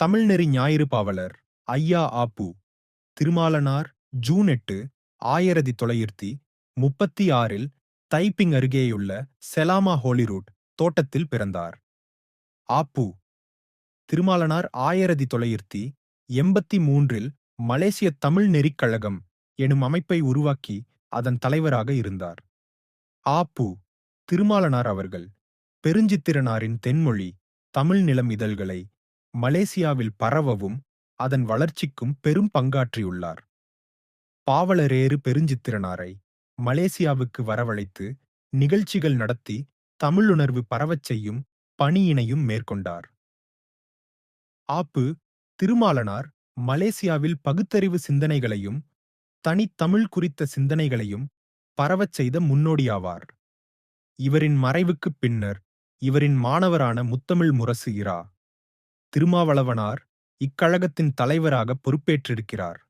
தமிழ்நெறி ஞாயிறு பாவலர் ஐயா ஆப்பு திருமாலனார் ஜூன் எட்டு ஆயிரத்தி தொள்ளாயிரத்தி முப்பத்தி ஆறில் தைப்பிங் அருகேயுள்ள செலாமா ஹோலிரூட் தோட்டத்தில் பிறந்தார். ஆப்பு திருமாலனார் ஆயிரத்தி தொள்ளாயிரத்தி எண்பத்தி மூன்றில் மலேசிய தமிழ் நெறிக் கழகம் எனும் அமைப்பை உருவாக்கி அதன் தலைவராக இருந்தார். ஆப்பு திருமாலனார் அவர்கள் பெருஞ்சித்திரனாரின் தென்மொழி தமிழ் நிலம் இதழ்களை மலேசியாவில் பரவவும் அதன் வளர்ச்சிக்கும் பெரும் பங்காற்றியுள்ளார். பாவலரேறு பெருஞ்சித்திரனாரை மலேசியாவுக்கு வரவழைத்து நிகழ்ச்சிகள் நடத்தி தமிழுணர்வு பரவச் செய்யும் பணியினையும் மேற்கொண்டார். ஆப்பு திருமாலனார் மலேசியாவில் பகுத்தறிவு சிந்தனைகளையும் தனித்தமிழ் குறித்த சிந்தனைகளையும் பரவச் செய்த முன்னோடியாவார். இவரின் மறைவுக்குப் பின்னர் இவரின் மாணவரான முத்தமிழ் முரசு இரா. திருமாவளவனார் இக்கழகத்தின் தலைவராக பொறுப்பேற்றிருக்கிறார்.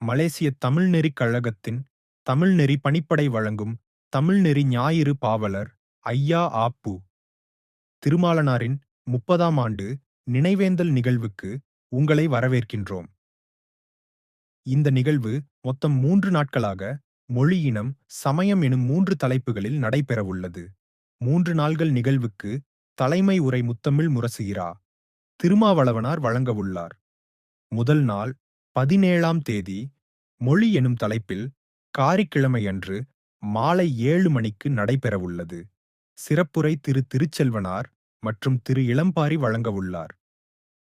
மலேசிய தமிழ்நெறிக் கழகத்தின் தமிழ்நெறி பணிப்படை வழங்கும் தமிழ்நெறி ஞாயிறு பாவலர் ஐயா ஆப்பு. திருமாலனாரின் முப்பதாம் ஆண்டு நினைவேந்தல் நிகழ்வுக்கு உங்களை வரவேற்கின்றோம். இந்த நிகழ்வு மொத்தம் மூன்று நாட்களாக மொழியினம் சமயம் எனும் மூன்று தலைப்புகளில் நடைபெறவுள்ளது. மூன்று நாள்கள் நிகழ்வுக்கு தலைமை உரை முத்தமிழ் முரசுகிறா திருமாவளவனார் வழங்கவுள்ளார். முதல் நாள் பதினேழாம் தேதி மொழி எனும் தலைப்பில் காரிக்கிழமையன்று மாலை ஏழு மணிக்கு நடைபெறவுள்ளது. சிறப்புரை திரு திருச்செல்வனார் மற்றும் திரு இளம்பாரி வழங்கவுள்ளார்.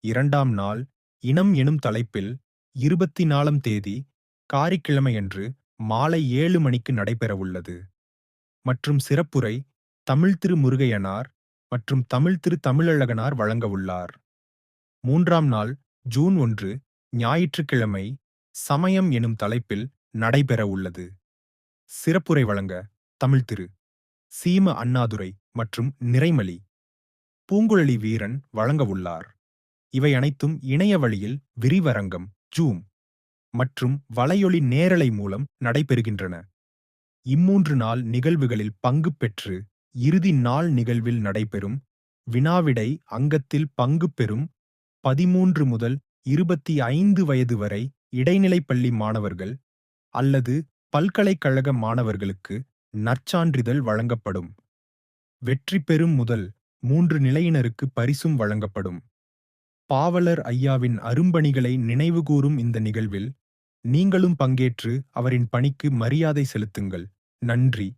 இரண்டாம் நாள் இனம் எனும் தலைப்பில் இருபத்தி நாலாம் தேதி காரிக்கிழமையன்று மாலை ஏழு மணிக்கு நடைபெறவுள்ளது. மற்றும் சிறப்புரை தமிழ் திரு முருகையனார் மற்றும் தமிழ் திரு தமிழழகனார் வழங்கவுள்ளார். மூன்றாம் நாள் ஜூன் ஒன்று ஞாயிற்றுக்கிழமை சமயம் எனும் தலைப்பில் நடைபெறவுள்ளது சிறப்புரை வழங்க தமிழ் திரு. சீம அண்ணாதுரை மற்றும் நிறைமலி. பூங்குழலி வீரன் வழங்கவுள்ளார் இவை அனைத்தும் இணைய வழியில் விரிவரங்கம் ஜூம் மற்றும் வலையொலி நேரலை மூலம் நடைபெறுகின்றன. இம்மூன்று நாள் நிகழ்வுகளில் பங்கு பெற்று இறுதி நாள் நிகழ்வில் நடைபெறும் வினாவிடை அங்கத்தில் பங்கு பெறும் பதிமூன்று முதல் இருபத்தி ஐந்து வயது வரை இடைநிலைப் பள்ளி மாணவர்கள் அல்லது பல்கலைக்கழக மாணவர்களுக்கு நற்சான்றிதழ் வழங்கப்படும். வெற்றி பெறும் முதல் மூன்று நிலையினருக்கு பரிசும் வழங்கப்படும். பாவலர் ஐயாவின் அரும்பணிகளை நினைவுகூரும் இந்த நிகழ்வில் நீங்களும் பங்கேற்று அவரின் பணிக்கு மரியாதை செலுத்துங்கள். நன்றி.